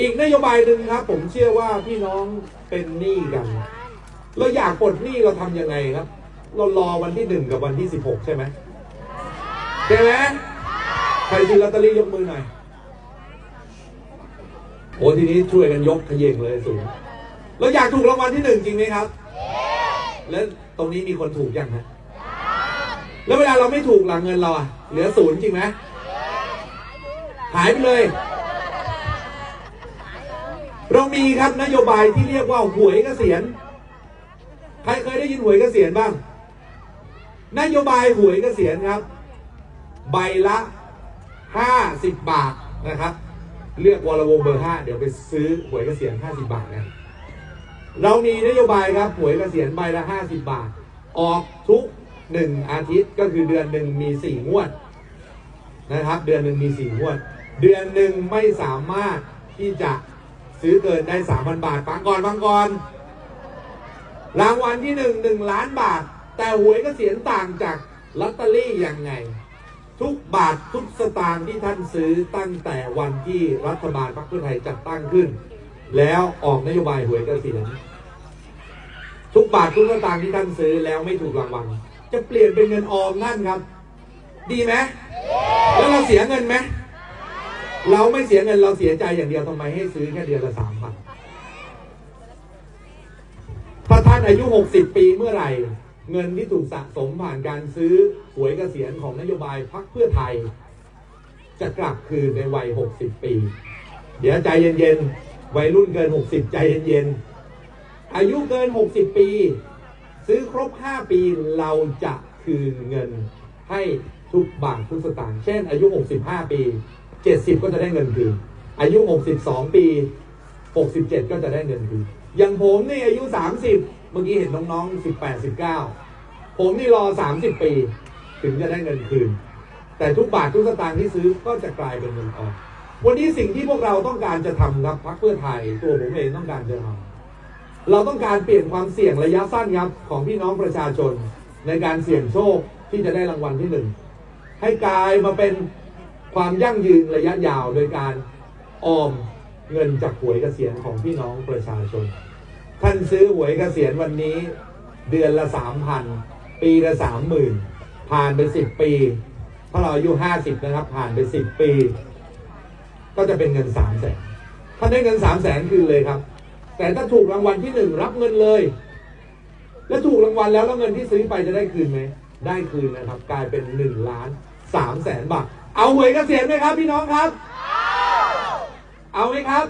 อีกนโยบายหนึ่งครับ ผมเชื่อว่าพี่น้องเป็นหนี้กันเราอยากปลดหนี้เราทำยังไงครับ เรารอวันที่หนึ่งกับวันที่สิบหกใช่ไหมใช่ไหมใครซื้อลอตเตอรี่ยกมือหน่อยโอ้ทีนี้ช่วยกันยกขยเยงเลยสูงเราอยากถูกรางวัลที่หนึ่งจริงไหมครับ แล้วตรงนี้มีคนถูกยังฮะแล้วเวลาเราไม่ถูกหลังเงินเราอะเหลือศูนย์จริงไหมหายไปเลย เรามีครับนโยบายที่เรียกว่าหวยเกษียณ ใครเคยได้ยินหวยเกษียณบ้าง นโยบายหวยเกษียณครับ ใบละห้าสิบบาทนะครับ เลือกวรวงเบอร์ห้าเดี๋ยวไปซื้อหวยเกษียณห้าสิบบาทนะเรามีนโยบายครับหวยเกษียณใบละห้าสิบบาท ออกทุกหนึ่งอาทิตย์ก็คือเดือนหนึ่งมีสี่งวดนะครับ เดือนหนึ่งมีสี่งวด เดือนหนึ่งไม่สามารถที่จะ ซื้อเกินได้สามพันบาทฟังก่อนฟังก่อน รางวัลที่หนึ่งหนึ่งล้านบาท แต่หวยก็เกษียณต่างจากลอตเตอรี่ยังไง ทุกบาททุกสตางค์ที่ท่านซื้อตั้งแต่วันที่รัฐบาลพรรคเพื่อไทยจัดตั้งขึ้น แล้วออกนโยบายหวยเกษียทุกบาททุกสตางค์ที่ท่านซื้อแล้วไม่ถูกรางวัลจะเปลี่ยนเป็นเงินออมนั่นครับ ดีไหมแล้วเราเสียเงินไหม เราไม่เสียเงินเราเสียใจอย่างเดียวทำไมให้ซื้อแค่เดือนละสามพันถ้าท่านอายุ 60 ปีเมื่อไหร่ เงินที่ถูกสะสมผ่านการซื้อหวยเกษียณของนโยบายพรรคเพื่อไทย จะกลับคืนในวัย 60 ปี เดี๋ยวใจเย็นๆวัยรุ่นเกิน 60 ใจเย็นๆอายุเกิน 60 ปี ซื้อครบ 5 ปีเราจะคืนเงินให้ทุกบาททุกสตางค์เช่น อายุ 65 ปี 70ก็จะได้เงินคืน อายุ62ปี67ก็จะได้เงินคืน อย่างผมนี่อายุ30เมื่อกี้เห็นน้องๆ18 19ผมนี่รอ30ปี ถึงจะได้เงินคืน แต่ทุกบาททุกสตางค์ที่ซื้อก็จะกลายเป็นเงินออมวันนี้สิ่งที่พวกเราต้องการจะทำครับพรรคเพื่อไทยตัวผมเองต้องการจะทำเราต้องการเปลี่ยนความเสี่ยงระยะสั้นครับของพี่น้องประชาชน ในการเสี่ยงโชคที่จะได้รางวัลที่หนึ่งให้กลายมาเป็น ความยั่งยืนระยะยาวโดยการออมเงินจากหวยเกษียณของพี่น้องประชาชน ท่านซื้อหวยเกษียณวันนี้เดือนละสามพันปีละสามหมื่นผ่านไปสิบปีถ้าเราอายุห้าสิบนะครับ ผ่านไปสิบปี ก็จะเป็นเงินสามแสนท่านได้เงินสามแสนคืนเลยครับ แต่ถ้าถูกรางวัลที่หนึ่งรับเงินเลย แล้วถูกรางวัลแล้วแล้วเงินที่ซื้อไปจะได้คืนไหมได้คืนนะครับ กลายเป็นหนึ่งล้าน สามแสนบาท เอาหวยเกษียณไหมครับพี่น้องครับ เอาไหมครับ